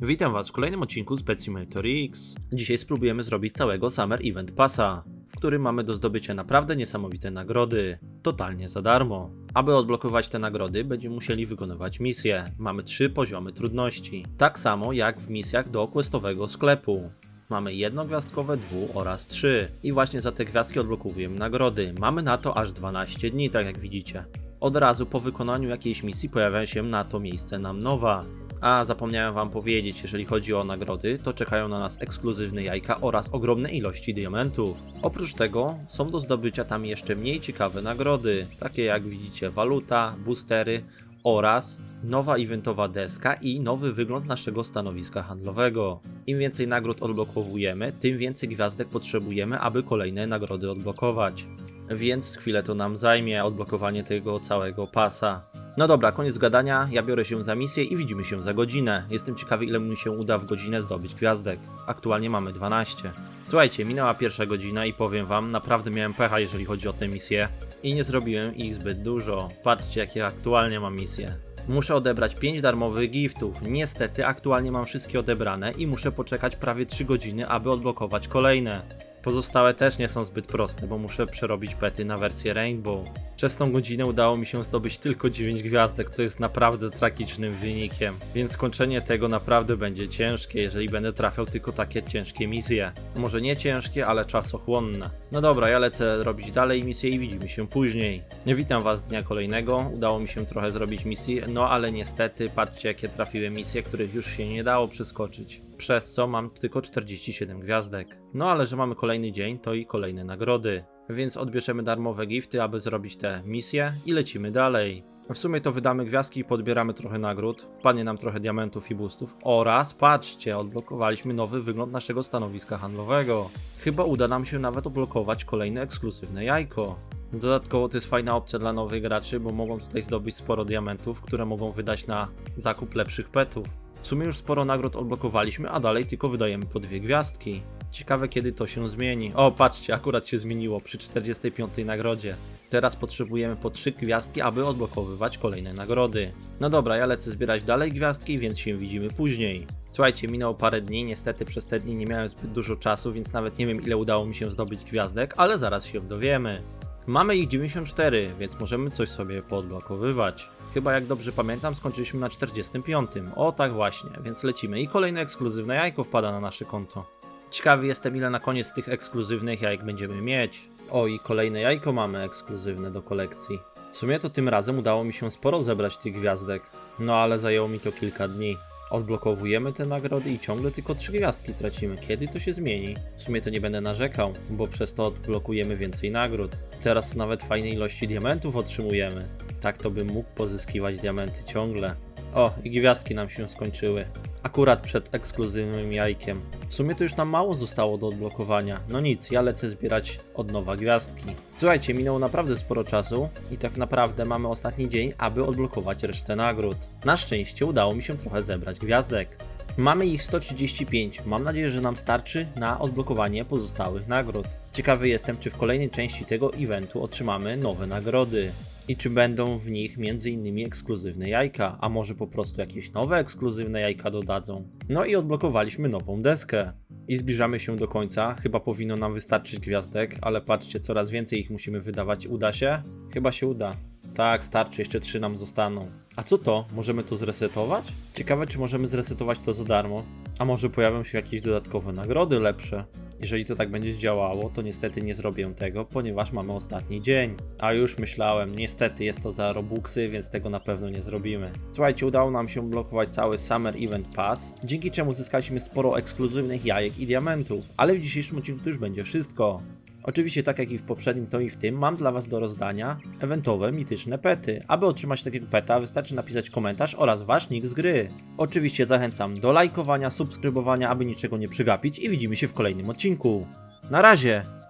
Witam Was w kolejnym odcinku z X. Dzisiaj spróbujemy zrobić całego Summer Event Passa, w którym mamy do zdobycia naprawdę niesamowite nagrody, totalnie za darmo. Aby odblokować te nagrody, będziemy musieli wykonywać misje. Mamy trzy poziomy trudności, tak samo jak w misjach do questowego sklepu. Mamy jednogwiazdkowe, dwu oraz trzy. I właśnie za te gwiazdki odblokowujemy nagrody. Mamy na to aż 12 dni, tak jak widzicie. Od razu po wykonaniu jakiejś misji pojawia się na to miejsce nam nowa. A zapomniałem wam powiedzieć, jeżeli chodzi o nagrody, to czekają na nas ekskluzywne jajka oraz ogromne ilości diamentów. Oprócz tego są do zdobycia tam jeszcze mniej ciekawe nagrody, takie jak widzicie waluta, boostery oraz nowa eventowa deska i nowy wygląd naszego stanowiska handlowego. Im więcej nagród odblokowujemy, tym więcej gwiazdek potrzebujemy, aby kolejne nagrody odblokować. Więc chwilę to nam zajmie odblokowanie tego całego pasa. No dobra, koniec gadania, ja biorę się za misję i widzimy się za godzinę. Jestem ciekawy ile mi się uda w godzinę zdobyć gwiazdek. Aktualnie mamy 12. Słuchajcie, minęła pierwsza godzina i powiem wam, naprawdę miałem pecha jeżeli chodzi o tę misję. I nie zrobiłem ich zbyt dużo. Patrzcie jakie aktualnie mam misje. Muszę odebrać 5 darmowych giftów. Niestety aktualnie mam wszystkie odebrane i muszę poczekać prawie 3 godziny, aby odblokować kolejne. Pozostałe też nie są zbyt proste, bo muszę przerobić pety na wersję Rainbow. Przez tą godzinę udało mi się zdobyć tylko 9 gwiazdek, co jest naprawdę tragicznym wynikiem. Więc skończenie tego naprawdę będzie ciężkie, jeżeli będę trafiał tylko takie ciężkie misje. Może nie ciężkie, ale czasochłonne. No dobra, ja lecę robić dalej misje i widzimy się później. Nie witam was dnia kolejnego, udało mi się trochę zrobić misji, no ale niestety patrzcie jakie trafiły misje, których już się nie dało przeskoczyć przez co mam tylko 47 gwiazdek. No ale że mamy kolejny dzień, to i kolejne nagrody. Więc odbierzemy darmowe gifty, aby zrobić te misje i lecimy dalej. W sumie to wydamy gwiazdki i podbieramy trochę nagród, wpadnie nam trochę diamentów i boostów oraz patrzcie, odblokowaliśmy nowy wygląd naszego stanowiska handlowego. Chyba uda nam się nawet odblokować kolejne ekskluzywne jajko. Dodatkowo to jest fajna opcja dla nowych graczy, bo mogą tutaj zdobyć sporo diamentów, które mogą wydać na zakup lepszych petów. W sumie już sporo nagród odblokowaliśmy, a dalej tylko wydajemy po dwie gwiazdki. Ciekawe kiedy to się zmieni. O, patrzcie, akurat się zmieniło przy 45 nagrodzie. Teraz potrzebujemy po 3 gwiazdki, aby odblokowywać kolejne nagrody. No dobra, ja lecę zbierać dalej gwiazdki, więc się widzimy później. Słuchajcie, minęło parę dni, niestety przez te dni nie miałem zbyt dużo czasu, więc nawet nie wiem ile udało mi się zdobyć gwiazdek, ale zaraz się dowiemy. Mamy ich 94, więc możemy coś sobie poodblokowywać. Chyba jak dobrze pamiętam, skończyliśmy na 45. O tak właśnie, więc lecimy i kolejne ekskluzywne jajko wpada na nasze konto. Ciekawy jestem ile na koniec tych ekskluzywnych jajek będziemy mieć. O i kolejne jajko mamy ekskluzywne do kolekcji. W sumie to tym razem udało mi się sporo zebrać tych gwiazdek. No ale zajęło mi to kilka dni. Odblokowujemy te nagrody i ciągle tylko trzy gwiazdki tracimy. Kiedy to się zmieni? W sumie to nie będę narzekał, bo przez to odblokujemy więcej nagród. Teraz nawet fajne ilości diamentów otrzymujemy. Tak to bym mógł pozyskiwać diamenty ciągle. O, i gwiazdki nam się skończyły. Akurat przed ekskluzywnym jajkiem. W sumie to już nam mało zostało do odblokowania. No nic, ja lecę zbierać od nowa gwiazdki. Słuchajcie, minęło naprawdę sporo czasu i tak naprawdę mamy ostatni dzień, aby odblokować resztę nagród. Na szczęście udało mi się trochę zebrać gwiazdek. Mamy ich 135. Mam nadzieję, że nam starczy na odblokowanie pozostałych nagród. Ciekawy jestem, czy w kolejnej części tego eventu otrzymamy nowe nagrody. I czy będą w nich m.in. ekskluzywne jajka, a może po prostu jakieś nowe ekskluzywne jajka dodadzą. No i odblokowaliśmy nową deskę. I zbliżamy się do końca. Chyba powinno nam wystarczyć gwiazdek, ale patrzcie, coraz więcej ich musimy wydawać. Uda się? Chyba się uda. Tak, starczy, jeszcze trzy nam zostaną. A co to? Możemy to zresetować? Ciekawe, czy możemy zresetować to za darmo. A może pojawią się jakieś dodatkowe nagrody lepsze? Jeżeli to tak będzie działało, to niestety nie zrobię tego, ponieważ mamy ostatni dzień. A już myślałem, niestety jest to za Robuxy, więc tego na pewno nie zrobimy. Słuchajcie, udało nam się blokować cały Summer Event Pass, dzięki czemu zyskaliśmy sporo ekskluzywnych jajek i diamentów. Ale w dzisiejszym odcinku to już będzie wszystko. Oczywiście, tak jak i w poprzednim, to i w tym, mam dla Was do rozdania eventowe, mityczne pety. Aby otrzymać takiego peta, wystarczy napisać komentarz oraz Wasz nick z gry. Oczywiście zachęcam do lajkowania, subskrybowania, aby niczego nie przegapić i widzimy się w kolejnym odcinku. Na razie!